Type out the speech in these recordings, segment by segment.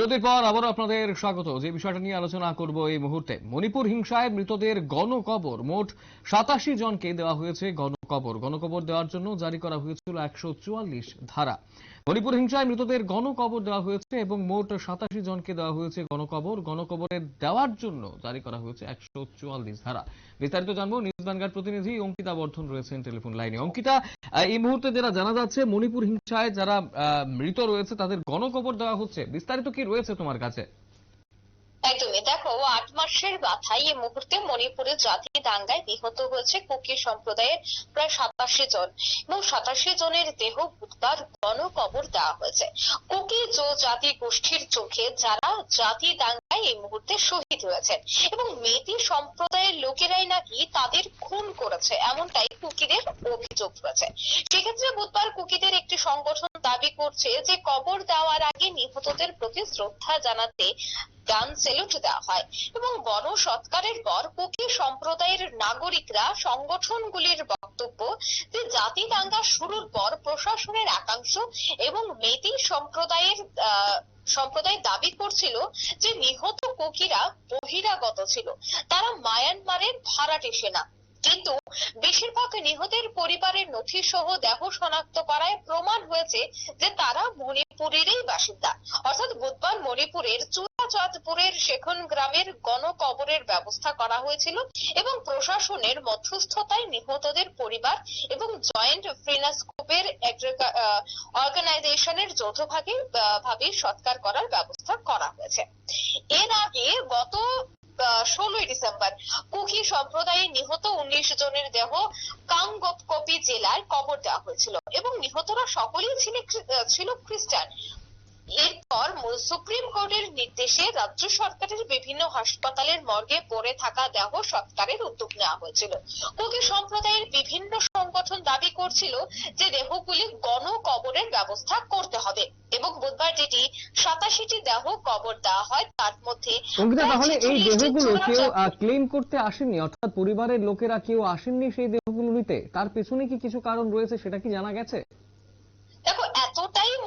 বিরতির পর আবারও আপনাদের স্বাগত। যে বিষয়টা নিয়ে আলোচনা করব এই মুহূর্তে, মণিপুর হিংসায় মৃতদের গণকবর। মোট সাতাশি জনকে দেওয়া হয়েছে গণকবর। গণকবর দেওয়ার জন্য জারি করা হয়েছিল একশো চুয়াল্লিশ ধারা। মণিপুর হিংসায় মৃতদের গণকবর দেওয়া হয়েছে এবং মোট সাতাশি জনকে দেওয়া হয়েছে গণকবর। গণকবরের দেওয়ার জন্য জারি করা হয়েছে একশো চুয়াল্লিশ ধারা। বিস্তারিত জানব, নিউজ বাংলার প্রতিনিধি অঙ্কিতা বর্ধন রয়েছেন টেলিফোন লাইনে। অঙ্কিতা এই মুহূর্তে যারা জানা যাচ্ছে, মণিপুর হিংসায় যারা মৃত রয়েছে, তাদের গণকবর দেওয়া হচ্ছে। বিস্তারিত কি রয়েছে তোমার কাছে? একদমই। দেখো আট মাসের মাথায় এই মুহূর্তে জাতি দাঙ্গায় নিহত হয়েছে কুকি সম্প্রদায়ের প্রায় সাতাশি জন। এবং সাতাশি জনের দেহ বুধবার গণকবর দেওয়া হয়েছে। কুকি জো জাতি গোষ্ঠীর চোখে যারা জাতি দাঙ্গায় এই মুহূর্তে শহীদ হয়েছেন এবং মেতি সম্প্রদায়ের লোকেরাই নাকি তাদের খুন করেছে, এমনটাই কুকিদের অভিযোগ রয়েছে। সেক্ষেত্রে বুধবার কুকিদের একটি সংগঠন দাবি করছে যে কবর দেওয়ার আগে নিহতদের প্রতি শ্রদ্ধা জানাতে গান সেলুট দেওয়া হয় এবং গণ সৎকারের পর কুকি সম্প্রদায়ের নাগরিকরা সংগঠনগুলির বক্তব্য যে জাতি দাঙ্গা শুরুর পর প্রশাসনের একাংশ এবং মেতি সম্প্রদায়ের সম্প্রদায় দাবি করছিল যে নিহত কুকিরা বহিরাগত ছিল। তারা মায়ানমারের ভাড়াটে সেনা। কিন্তু বেশিরভাগ নিহতের পরিবারের নথি সহ দেহ শনাক্ত করায় প্রমাণ হয়েছে যে তারা মণিপুরেরই বাসিন্দা। অর্থাৎ বুধবার মণিপুরের চুরাচাঁদপুরের শেখন গ্রামের গণকবরের ব্যবস্থা করা হয়েছিল এবং প্রশাসনের মধ্যস্থতায় নিহতদের পরিবার এবং জয়েন্ট ফ্রিনাস্কোপের অর্গানাইজেশনের যৌথভাবে ভাবে সৎকার করার ব্যবস্থা করা হয়েছে। এর আগে গত ষোলোই ডিসেম্বর। কুকি সম্প্রদায়ের নিহত উনিশ জনের দেহ কাংগোপকপি জেলায় কবর দেওয়া হয়েছিল এবং নিহতরা সকলেই ছিল খ্রিস্টান। এরপর সুপ্রিম কোর্টের নির্দেশে রাজ্য সরকারের বিভিন্ন হাসপাতালের মর্গে পড়ে থাকা দেহ সৎকারের উদ্যোগ নেওয়া হয়েছিল। কুকি সম্প্রদায়ের বিভিন্ন সংগঠন দাবি করছিল যে দেহগুলি গণ কবরের ব্যবস্থা করতে হবে এবং বুধবার যেটি সাতাশিটি দেহ কবর দেওয়া হয় তার মধ্যে তাহলে এই দেহগুলো কেউ ক্লেম করতে আসেনি অর্থাৎ পরিবারের লোকেরা কেউ আসেননি সেই দেহগুলো নিতে? তার পেছনে কি কিছু কারণ রয়েছে সেটা কি জানা গেছে?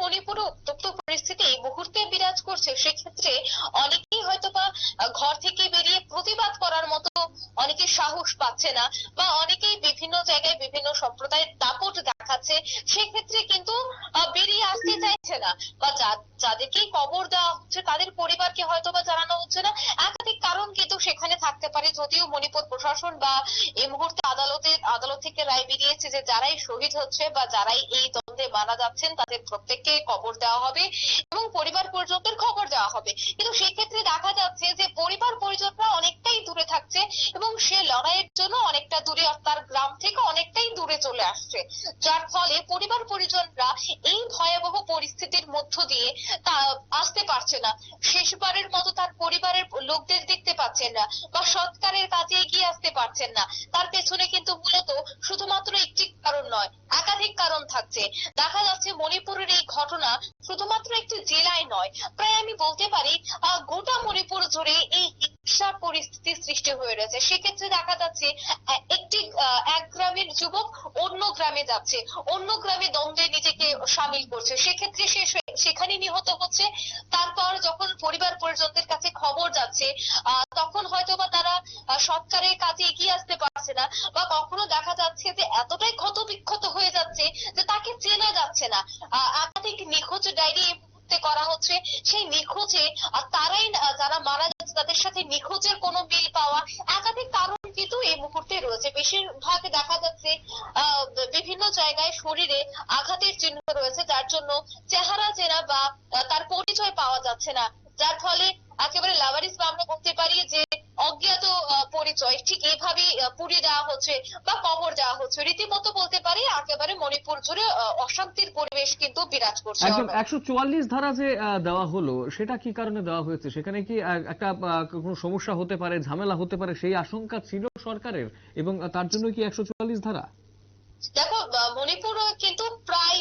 মণিপুরে উত্তপ্ত পরিস্থিতি এই মুহূর্তে বিরাজ করছে, সেক্ষেত্রে অনেকেই হয়তো বা ঘর থেকে বেরিয়ে প্রতিবাদ করার মতো অনেকে সাহস পাচ্ছে না বা অনেকেই বিভিন্ন জায়গায় বিভিন্ন সম্প্রদায়ের দাপট দেখাচ্ছে, সেক্ষেত্রে কিন্তু বেরিয়ে আসতে চাইছে না। বা যা- যাদেরকেই কবর দেওয়া হচ্ছে, তাদের পরিবারকে হয়তো বা জানানো হচ্ছে না। একাধিক কারণ কিন্তু সেখানে থাকতে পারে যদিও মণিপুর প্রশাসন বা এই মুহূর্তে আদালতে, আদালত থেকে রায় বেরিয়েছে যে যারাই শহীদ হচ্ছে বা যারাই এই দ্বন্দ্বে মারা যাচ্ছেন, তাদের প্রত্যেককে কবর দেওয়া হবে এবং পরিবার পরিজনদের খবর দেওয়া হবে। কিন্তু সেক্ষেত্রে দেখা যাচ্ছে যে পরিবার পরিজনরা অনেকটাই দূরে থাকছে এবং সে লড়াইয়ের জন্য অনেকটা দূরে তার গ্রাম থেকে অনেকটাই দূরে চলে আসছে। যার ফলে পরিবার পরিজনরা এই ভয়াবহ পরিস্থিতির মধ্য দিয়ে তা আসতে পারছে না। শেষবারের মতো তার পরিবারের লোকদের দেখতে পাচ্ছেন না বা সৎকারের কাজে এগিয়ে আসতে পারছেন না। তার পেছনে কিন্তু মূলত শুধুমাত্র একটি কারণ নয়, একাধিক কারণ থাকছে। দেখা যাচ্ছে মণিপুরের এই ঘটনা শুধুমাত্র একটি জেলায় নয়, প্রায় আমি বলতে পারি গোটা মণিপুর জুড়ে এই হিংসার পরিস্থিতি সৃষ্টি হয়ে রয়েছে। সেক্ষেত্রে দেখা যাচ্ছে একটি এক গ্রামের যুবক অন্য গ্রামে যাচ্ছে, অন্য গ্রামে দ্বন্দ্বে নিজেকে সামিল করছে। সেক্ষেত্রে সে- সেখানে নিহত হচ্ছে। তারপর যখন পরিবার পরিজনদের কাছে খবর যাচ্ছে তখন হয়তো বা তারা সৎকারের কাজে এগিয়ে আসতে পারছে না বা কখনো দেখা যাচ্ছে যে এতটাই ক্ষত বিক্ষত হয়ে যাচ্ছে যে তাকে চেনা যাচ্ছে না। একাধিক নিখোঁজ ডায়েরি করা হচ্ছে। সেই নিখোঁজে তারাই যারা মারা যাচ্ছে তাদের সাথে নিখোঁজের কোনো মিল পাওয়া একাধিক কারণ কিন্তু এই মুহূর্তে রয়েছে। বেশিরভাগ দেখা যাচ্ছে জায়গায় শরীরে আঘাতের চিহ্ন রয়েছে যার জন্য চেহারা চেনা বা তার পরিচয় পাওয়া যাচ্ছে না। যার ফলে একেবারে লাভারিস বা আমরা বলতে পারি যে অজ্ঞাত পরিচয়। ঠিক এইভাবেই আহ, পুড়িয়ে দেওয়া হচ্ছে বা কবর দেওয়া হচ্ছে। রীতিমতো বলতে পারি একেবারে মণিপুর জুড়ে অশান্তির পরিবেশ কিন্তু বিরাজ করছে। একদম একশো চুয়াল্লিশ ধারা যে দেওয়া হলো সেটা কি কারণে দেওয়া হয়েছে? সেখানে কি একটা কোনো সমস্যা হতে পারে ঝামেলা হতে পারে সেই আশঙ্কা ছিল সরকারের? এবং তার জন্য কি একশো চুয়াল্লিশ ধারা? দেখো মণিপুর কিন্তু প্রায়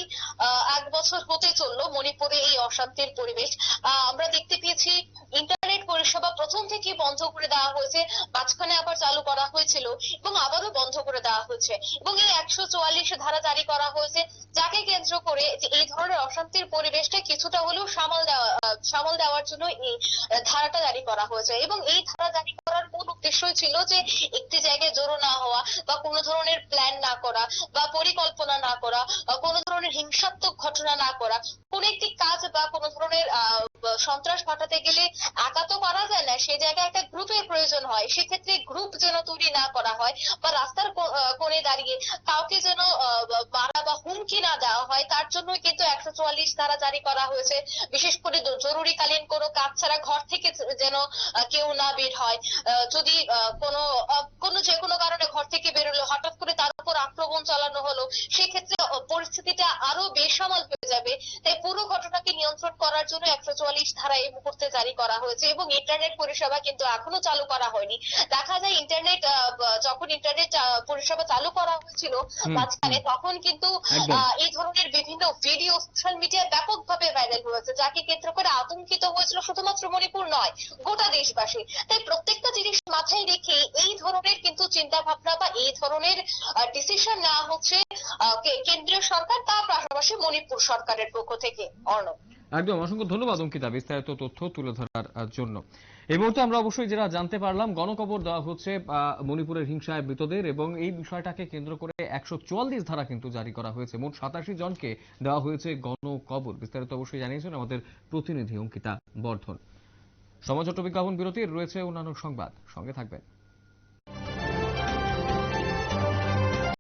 এক বছর হতে চলল মণিপুরে এই অশান্তির পরিবেশ। আমরা দেখতে পেয়েছি ইন্টারনেট পরিষেবা প্রথম থেকে বন্ধ করে দেওয়া হয়েছে। মাঝখানে আবার চালু করা হয়েছিল এবং আবারও বন্ধ করে দেওয়া হয়েছে। এবং এই একশো চুয়াল্লিশ ধারা জারি করা হয়েছে, যাকে কেন্দ্র করে এই ধরনের অশান্তির পরিবেশটা কিছুটা হলেও সামাল দেওয়া, সামাল দেওয়ার জন্য এই ধারাটা জারি করা হয়েছে। এবং এই ধারা জারি করার মূল উদ্দেশ্যই ছিল যে একটি জায়গায় জড়ো না হওয়া বা কোনো ধরনের প্ল্যান না করা বা পরিকল্পনা না করা বা কোনো ধরনের হিংসাত্মক ঘটনা না করা। কোন একটি কাজ বা কোনো ধরনের সন্ত্রাস ঘটাতে গেলে একা তো করা যায় না সে জায়গায় একটা গ্রুপের প্রয়োজন হয়। সেক্ষেত্রে গ্রুপ যেন তৈরি না করা হয় বা রাস্তার কোণে দাঁড়িয়ে কাউকে যেন মারা বা হুমকি না দেওয়া হয়, তার জন্যই কিন্তু একশো চুয়াল্লিশ ধারা জারি করা হয়েছে। বিশেষ করে জরুরিকালীন কোনো কাজ ছাড়া ঘর থেকে যেন কেউ না বের হয়। যদি কোনো কোনো যে কোনো কারণে ঘর থেকে বেরোলো হঠাৎ আক্রমণ চালানো হলো সেক্ষেত্রে পরিস্থিতিটা আরও বেসামাল হয়ে যাবে। তাই পুরো ঘটনাকে নিয়ন্ত্রণ করার জন্য একশো চুয়াল্লিশ ধারা এই মুহূর্তে জারি করা হয়েছে এবং ইন্টারনেট পরিষেবা কিন্তু এখনও চালু করা হয়নি। দেখা যায় ইন্টারনেট যখন ইন্টারনেট পরিষেবা চালু করা হয়েছিল মাঝখানে তখন কিন্তু এই ধরনের বিভিন্ন ভিডিও সোশ্যাল মিডিয়ায় ব্যাপকভাবে ভাইরাল হয়েছে যাকে কেন্দ্র করে আতঙ্কিত হয়েছিল শুধুমাত্র মণিপুর নয় গোটা দেশবাসী। তাই প্রত্যেকটা জিনিস মাথায় রেখে এই ধরনের কিন্তু চিন্তা ভাবনা বা এই ধরনের ডিসিশন নেওয়া হচ্ছে কেন্দ্রীয় সরকার তার পাশাপাশি মণিপুর সরকারের পক্ষ থেকে। অর্ণব। একদম, অসংখ্য ধন্যবাদ, অঙ্কিতা, বিস্তারিত তথ্য তুলে ধরার জন্য। এই মুহূর্তে আমরা অবশ্যই যেটা জানতে পারলাম, গণকবর দেওয়া হচ্ছে মণিপুরের হিংসায় মৃতদের এবং এই বিষয়টাকে কেন্দ্র করে একশো চুয়াল্লিশ ধারা কিন্তু জারি করা হয়েছে। মোট সাতাশি জনকে দেওয়া হয়েছে গণকবর। বিস্তারিত অবশ্যই জানিয়েছেন আমাদের প্রতিনিধি অঙ্কিতা বর্ধন। সমাজ বিজ্ঞাপন বিরতির রয়েছে অন্যান্য সংবাদ। সঙ্গে থাকবেন।